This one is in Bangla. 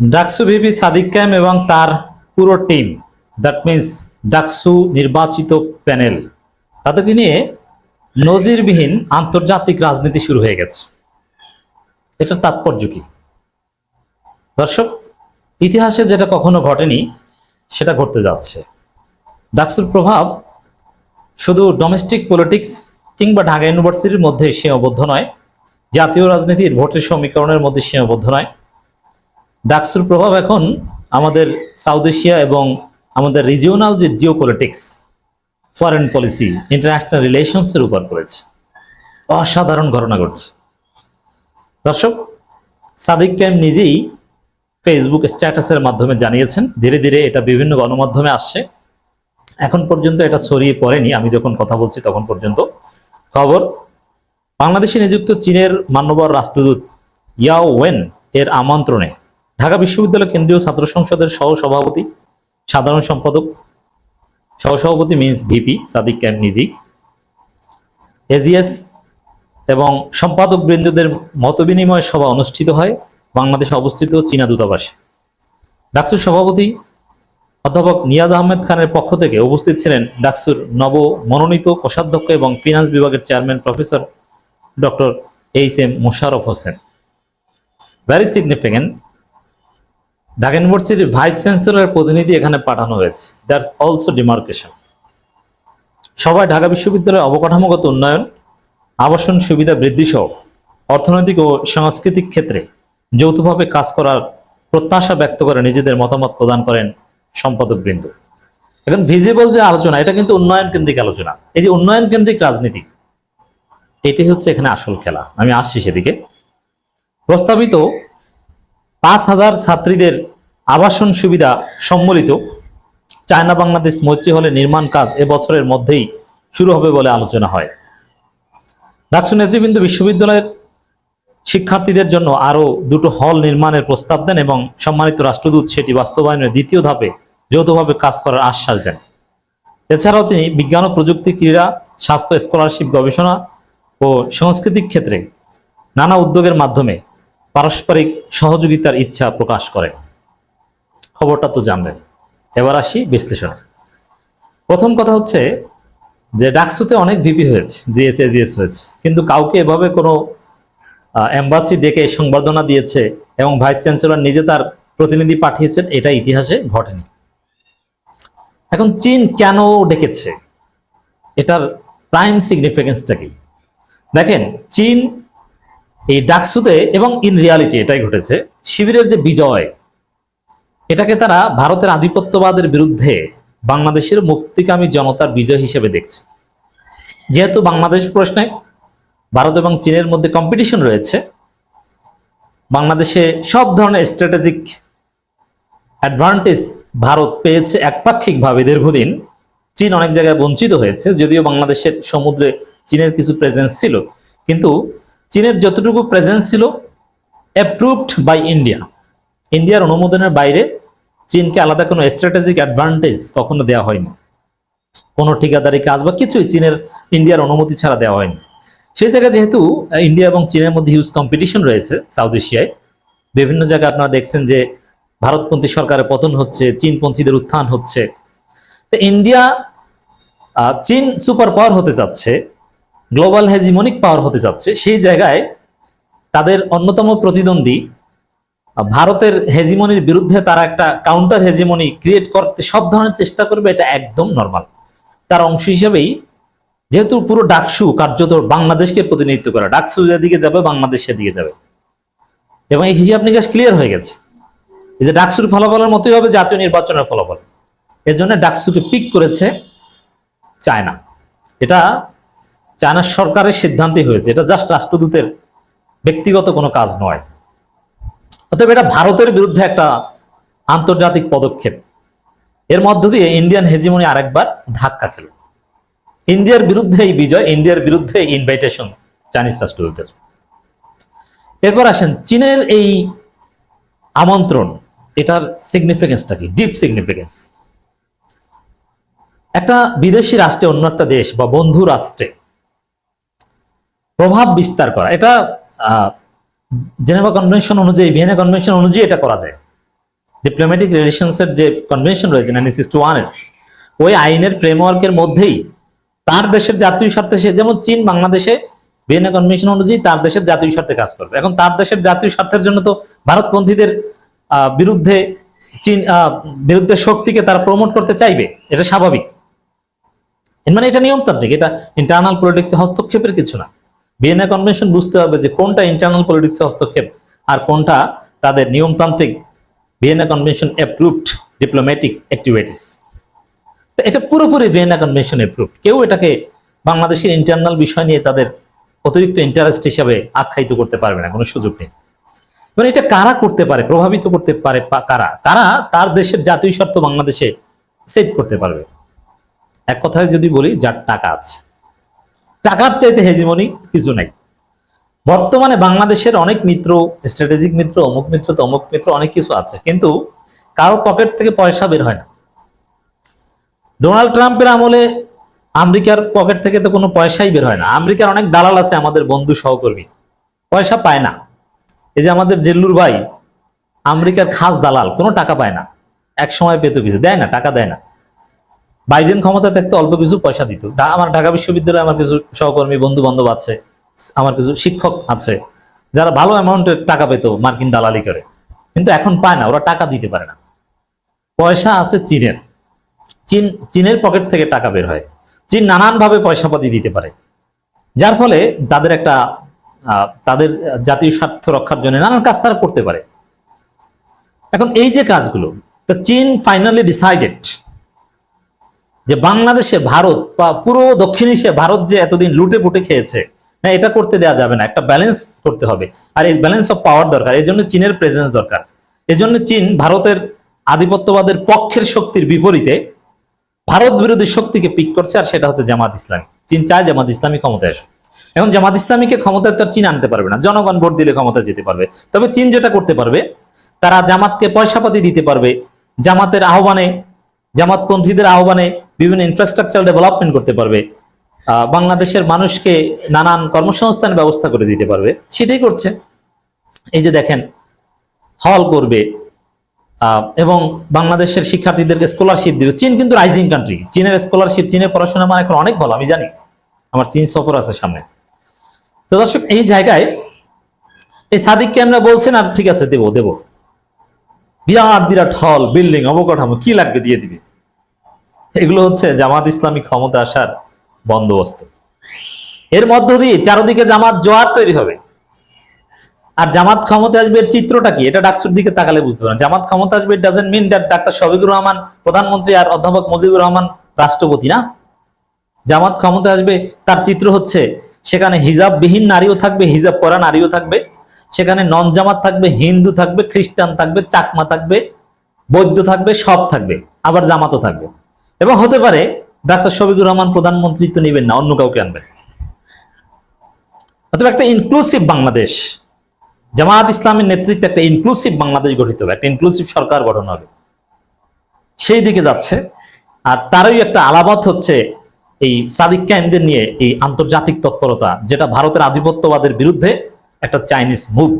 ডাকসু ভিপি সাদিক ক্যাম এবং তার পুরো টিম দ্যাট মিন্স ডাকসু নির্বাচিত প্যানেল। তাদেরকে নিয়ে নজিরবিহীন আন্তর্জাতিক রাজনীতি শুরু হয়ে গেছে। এটার তাৎপর্য কি? দর্শক, ইতিহাসে যেটা কখনো ঘটেনি, সেটা ঘটতে যাচ্ছে। ডাকসুর প্রভাব শুধু ডোমেস্টিক পলিটিক্স কিংবা ঢাকা ইউনিভার্সিটির মধ্যে সীমাবদ্ধ নয়, জাতীয় রাজনীতির ভোটের সমীকরণের মধ্যে সীমাবদ্ধ নয় ডাকসুর প্রভাব এখন আমাদের সাউথ এশিয়া এবং আমাদের রিজিওনাল যে geopolitics foreign policy international রিলেশনসের উপর পড়েছে অসাধারণ ঘটনা ঘটছে। দর্শক, সাদিক ক্যাম নিজেই ফেসবুক স্ট্যাটাসের মাধ্যমে জানিয়েছেন, ধীরে ধীরে এটা বিভিন্ন গণমাধ্যমে আসছে। এখন পর্যন্ত এটা ছড়িয়ে পড়েনি। আমি যখন কথা বলছি তখন পর্যন্ত। খবর, বাংলাদেশে নিযুক্ত চীনের মান্যবর রাষ্ট্রদূত ইয়াও ওয়েন এর আমন্ত্রণে ঢাকা বিশ্ববিদ্যালয় কেন্দ্রীয় ছাত্র সংসদের সহ সভাপতি সাধারণ সম্পাদক, সহসভাপতি মিন্স ভিপি সাদিক ক্যাম নিজি, এজিএস এবং সম্পাদক বৃন্দদের মতবিনিময় সভা অনুষ্ঠিত হয় বাংলাদেশে অবস্থিত চীনা দূতাবাসে। ডাকসুর সভাপতি অধ্যাপক নিয়াজ আহমেদ খানের পক্ষ থেকে উপস্থিত ছিলেন ডাকসুর নব মনোনীত কোষাধ্যক্ষ এবং ফিনান্স বিভাগের chairman professor doctor H M Mosharraf Hossain. Very significant Dhaka ইউনিভার্সিটির ভাইস চ্যান্সেলরের প্রতিনিধি এখানে পাঠানো হয়েছে। দ্যাটস অলসো ডিমার্কেশন সবাই ঢাকা বিশ্ববিদ্যালয়ের অবকাঠামোগত উন্নয়ন, আবাসন সুবিধা বৃদ্ধি সহ অর্থনৈতিক ও সাংস্কৃতিক ক্ষেত্রে যৌথভাবে কাজ করার প্রত্যাশা ব্যক্ত করে নিজেদের মতামত প্রদান করেন সম্পাদক বৃন্দ এখন ভিজিবল যে আলোচনা, এটা কিন্তু উন্নয়ন কেন্দ্রিক আলোচনা। এই যে উন্নয়ন কেন্দ্রিক রাজনীতি, এটি হচ্ছে এখানে আসল খেলা। আমি আসছি সেদিকে। প্রস্তাবিত পাঁচ হাজার ছাত্রীদের আবাসন সুবিধা সম্মিলিত চায়না বাংলাদেশ মৈত্রী হলে নির্মাণ কাজ এবছরের মধ্যেই শুরু হবে বলে আলোচনা হয়। ডাকসু নেতৃবৃন্দ বিশ্ববিদ্যালয়ের শিক্ষার্থীদের জন্য আরও দুটো হল নির্মাণের প্রস্তাব দেন এবং সম্মানিত রাষ্ট্রদূত সেটি বাস্তবায়নের দ্বিতীয় ধাপে যৌথভাবে কাজ করার আশ্বাস দেন। এছাড়াও তিনি বিজ্ঞান ও প্রযুক্তি ক্রীড়া, স্বাস্থ্য, স্কলারশিপ গবেষণা ও সাংস্কৃতিক ক্ষেত্রে নানা উদ্যোগের মাধ্যমে পারস্পরিক সহযোগিতার ইচ্ছা প্রকাশ করেন। খবরটা তো জানলেন। এবার আসি বিশ্লেষণে। প্রথম কথা হচ্ছে যে ডাকসুতে অনেক ভিপি হয়েছে, জিএস, এজিএস হয়েছে। কিন্তু কাউকে এভাবে কোনো এম্বাসি ডেকে সংবর্ধনা দিয়েছে এবং ভাইস চ্যান্সেলর নিজে তার প্রতিনিধি পাঠিয়েছেন, এটা ইতিহাসে ঘটেনি। এখন চীন কেন ডেকেছে? এটার প্রাইম সিগনিফিকেন্সটা কি? দেখেন, চীন এই ডাকসুতে এবং ইন রিয়ালিটি এটাই ঘটেছে, শিবিরের যে বিজয় এটাকে তারা ভারতের আধিপত্যবাদের বিরুদ্ধে বাংলাদেশের মুক্তিকামী জনতার বিজয় হিসেবে দেখছে। যেহেতু বাংলাদেশ প্রশ্নে ভারত এবং চীনের মধ্যে কম্পিটিশন রয়েছে, বাংলাদেশে সব ধরনের স্ট্র্যাটেজিক অ্যাডভান্টেজ ভারত পেয়েছে একপাক্ষিকভাবে দীর্ঘদিন। চীন অনেক জায়গায় বঞ্চিত হয়েছে, যদিও বাংলাদেশের সমুদ্রে চীনের কিছু প্রেজেন্স ছিল। কিন্তু চীনের যতটুকু প্রেজেন্স ছিল অ্যাপ্রুভড বাই ইন্ডিয়া ইন্ডিয়ার অনুমোদনের বাইরে চীনকে আলাদা কোনো স্ট্র্যাটেজিক অ্যাডভান্টেজ কখনো দেওয়া হয়নি। কোনো ঠিকাদারি কাজ বা কিছুই চীনের, ইন্ডিয়ার অনুমতি ছাড়া দেওয়া হয়নি। সেই জায়গায় যেহেতু ইন্ডিয়া এবং চীনের মধ্যে হিউজ কম্পিটিশন রয়েছে সাউথ এশিয়ায় বিভিন্ন জায়গায় আপনারা দেখছেন যে ভারতপন্থী সরকারের পতন হচ্ছে, চীনপন্থীদের উত্থান হচ্ছে। তো ইন্ডিয়া চীন সুপার পাওয়ার হতে যাচ্ছে গ্লোবাল হেজিমনিক পাওয়ার হতে যাচ্ছে। সেই জায়গায় তাদের অন্যতম প্রতিদ্বন্দ্বী ভারতের হেজিমনির বিরুদ্ধে তারা একটা কাউন্টার হেজিমনি ক্রিয়েট করতে সব ধরনের চেষ্টা করবে, এটা একদম নর্মাল তার অংশ হিসেবেই যেহেতু পুরো ডাকসু কার্যত বাংলাদেশকে প্রতিনিধিত্ব করে, ডাকসু যেদিকে যাবে, বাংলাদেশ সেদিকে যাবে। এবং এই হিসাব নিকাশ ক্লিয়ার হয়ে গেছে। এই যে ডাকসুর ফলাফলের মতোই হবে জাতীয় নির্বাচনের ফলাফল। এর জন্য ডাকসুকে পিক করেছে চায়না। এটা চায়না সরকারের সিদ্ধান্তই হয়েছে। এটা জাস্ট রাষ্ট্রদূতের ব্যক্তিগত কোনো কাজ নয়। অতএব এটা ভারতের বিরুদ্ধে একটা আন্তর্জাতিক পদক্ষেপ। এর মধ্য দিয়ে ইন্ডিয়ান হেজিমনি আরেকবার ধাক্কা খেল। ইন্ডিয়ার বিরুদ্ধে এই বিজয়, ইন্ডিয়ার বিরুদ্ধে ইনভাইটেশন চাইনিজ রাষ্ট্রদূতের। এরপর আসেন, চীনের এই আমন্ত্রণ, এটার সিগনিফিকেন্সটা কি? ডিপ সিগনিফিকেন্স একটা বিদেশি রাষ্ট্রে অন্য একটা দেশ বা বন্ধু রাষ্ট্রে প্রভাব বিস্তার করা, এটা জেনেভা কনভেনশন অনুযায়ী, ভিয়েনা কনভেনশন অনুযায়ী এটা করা যায়। ডিপ্লোম্যাটিক রিলেশনসের যে কনভেনশন রয়েছে, নাইনটিন সিক্সটি ওয়ানের ওই আইনের ফ্রেমওয়ার্কের মধ্যেই তার দেশের জাতীয় স্বার্থে সে, যেমন চীন বাংলাদেশে ভিয়েনা কনভেনশন অনুযায়ী তার দেশের জাতীয় স্বার্থে কাজ করবে। এখন তার দেশের জাতীয় স্বার্থের জন্য তো ভারতপন্থীদের বিরুদ্ধে চীন বিরুদ্ধে শক্তিকে তারা প্রমোট করতে চাইবে, এটা স্বাভাবিক। মানে এটা নিয়মতান্ত্রিক, এটা ইন্টারনাল পলিটিক্সে হস্তক্ষেপের কিছু না। ভিয়েনা কনভেনশন বুঝতে হবে যে কোনটা ইন্টারনাল পলিটিক্সে হস্তক্ষেপ আর কোনটা তাদের নিয়মতান্ত্রিক Vienna convention approved diplomatic activities তো এটা পুরোপুরি ভিয়েনা কনভেনশন অ্যাপ্রুভ কেউ এটাকে বাংলাদেশের ইন্টারনাল বিষয় নিয়ে তাদের অতিরিক্ত ইন্টারেস্ট হিসাবে আখ্যায়িত করতে পারবে না, কোনো সুযোগ নেই। এবার এটা কারা করতে পারে, প্রভাবিত করতে পারে কারা? কারা তার দেশের জাতীয় স্বার্থ বাংলাদেশে সেভ করতে পারবে? এক কথায় যদি বলি, যার টাকা আছে। টাকার চাইতে হেজিমনি কিছু নাই। বর্তমানে বাংলাদেশের অনেক মিত্র স্ট্র্যাটেজিক মিত্র, অমুক মিত্র তমুক মিত্র অনেক কিছু আছে, কিন্তু কারও পকেট থেকে পয়সা বের হয় না। ডোনাল্ড ট্রাম্পের আমলে আমেরিকার পকেট থেকে তো কোনো পয়সাই বের হয় না। আমেরিকার অনেক দালাল আছে আমাদের বন্ধু সহকর্মী, পয়সা পায় না। এই যে আমাদের জেল্লুর ভাই, আমেরিকার খাস দালাল, কোনো টাকা পায় না। এক সময় পেত কিছু, দেয় না, টাকা দেয় না। বাইডেন ক্ষমতা থাকতে অল্প কিছু পয়সা দিত। আমার ঢাকা বিশ্ববিদ্যালয়ে আমার কিছু সহকর্মী বন্ধু বান্ধব আছে আমার কিছু শিক্ষক আছে, যারা ভালো অ্যামাউন্টের টাকা পেত মার্কিন দালালি করে। কিন্তু এখন পায় না, ওরা টাকা দিতে পারে না। পয়সা আছে চীনের। চীন, চীনের পকেট থেকে টাকা বের হয়। চীন নানানভাবে পয়সাপাতি দিতে পারে। যার ফলে তাদের একটা তাদের জাতীয় স্বার্থ রক্ষার জন্য নানান কাজ তারা করতে পারে। এখন এই যে কাজগুলো, তা চীন ফাইনালি ডিসাইডেড যে বাংলাদেশে ভারত বা পুরো দক্ষিণ এশিয়া ভারত যে এতদিন লুটে পুটে খেয়েছে না এটা করতে দেওয়া যাবে না। একটা ব্যালেন্স করতে হবে। আর এই ব্যালেন্স অফ পাওয়ার দরকার। এই জন্য চীনের প্রেজেন্স দরকার। এই জন্য চীন ভারতের আধিপত্যবাদের পক্ষের শক্তির বিপরীতে ভারত বিরোধী শক্তিকে পিক করছে, আর সেটা হচ্ছে জামাত ইসলামী। চীন চায় জামাত ইসলামী ক্ষমতায় আসুক। এখন জামাত ইসলামীকে ক্ষমতায় তো চীন আনতে পারবে না। জনগণ ভোট দিলে ক্ষমতায় যেতে পারবে। তবে চীন যেটা করতে পারবে, তারা জামাতকে পয়সাপাতি দিতে পারবে। জামাতের আহ্বানে, জামাতপন্থীদের আহ্বানে বিভিন্ন ইনফ্রাস্ট্রাকচার ডেভেলপমেন্ট করতে পারবে বাংলাদেশের মানুষকে নানান কর্মসংস্থান ব্যবস্থা করে দিতে পারবে, সেটাই করছে। এই যে দেখেন, হল করবে এবং বাংলাদেশের শিক্ষার্থীদেরকে স্কলারশিপ দিবে। চীন কিন্তু রাইজিং কান্ট্রি চীনের স্কলারশিপ চীনের পড়াশোনা মানে এখন অনেক ভালো, আমি জানি। আমার চীন সফর আছে সামনে। তো দর্শক, এই জায়গায় এই সাদিককে আমরা বলছেন, আর ঠিক আছে, দেবো দেবো। বিরাট বিরাট হল, বিল্ডিং, অবকাঠামো, কি লাগবে দিয়ে দিবে? এগুলো হচ্ছে জামাত ইসলামী ক্ষমতা আসার বন্দোবস্ত। এর মধ্য দিয়ে চারদিকে জামাত জোয়ার তৈরি হবে। আর জামাত ক্ষমতা আসবে এর চিত্রটা কি? এটা ডাকসুর দিকে তাকালে বুঝতে পারেন জামাত ক্ষমতা আসবে ডাজেন্ট মিন দ্যাট ডাক্তার শফিকুর রহমান, প্রধানমন্ত্রী আর অধ্যাপক মুজিবুর রহমান রাষ্ট্রপতি না। জামাত ক্ষমতা আসবে, তার চিত্র হচ্ছে সেখানে হিজাব বিহীন নারীও থাকবে, হিজাব পরা নারীও থাকবে। সেখানে নন জামাত থাকবে, হিন্দু থাকবে, খ্রিস্টান থাকবে, চাকমা থাকবে, বৌদ্ধ থাকবে, সব থাকবে, আবার জামাতও থাকবে। এবং হতে পারে ডাক্তার শফিকুর রহমান প্রধানমন্ত্রিত্ব নেবেন না, অন্য কাউকে আনবেন। অথবা একটা ইনক্লুসিভ বাংলাদেশ, জামায়াত ইসলামের নেতৃত্বে একটা ইনক্লুসিভ বাংলাদেশ গঠিত হবে, একটা ইনক্লুসিভ সরকার গঠন হবে। সেই দিকে যাচ্ছে, আর তারই একটা আলামত হচ্ছে এই সাদিক ক্যাম্পদের নিয়ে এই আন্তর্জাতিক তৎপরতা, যেটা ভারতের আধিপত্যবাদের বিরুদ্ধে একটা চাইনিজ মুভ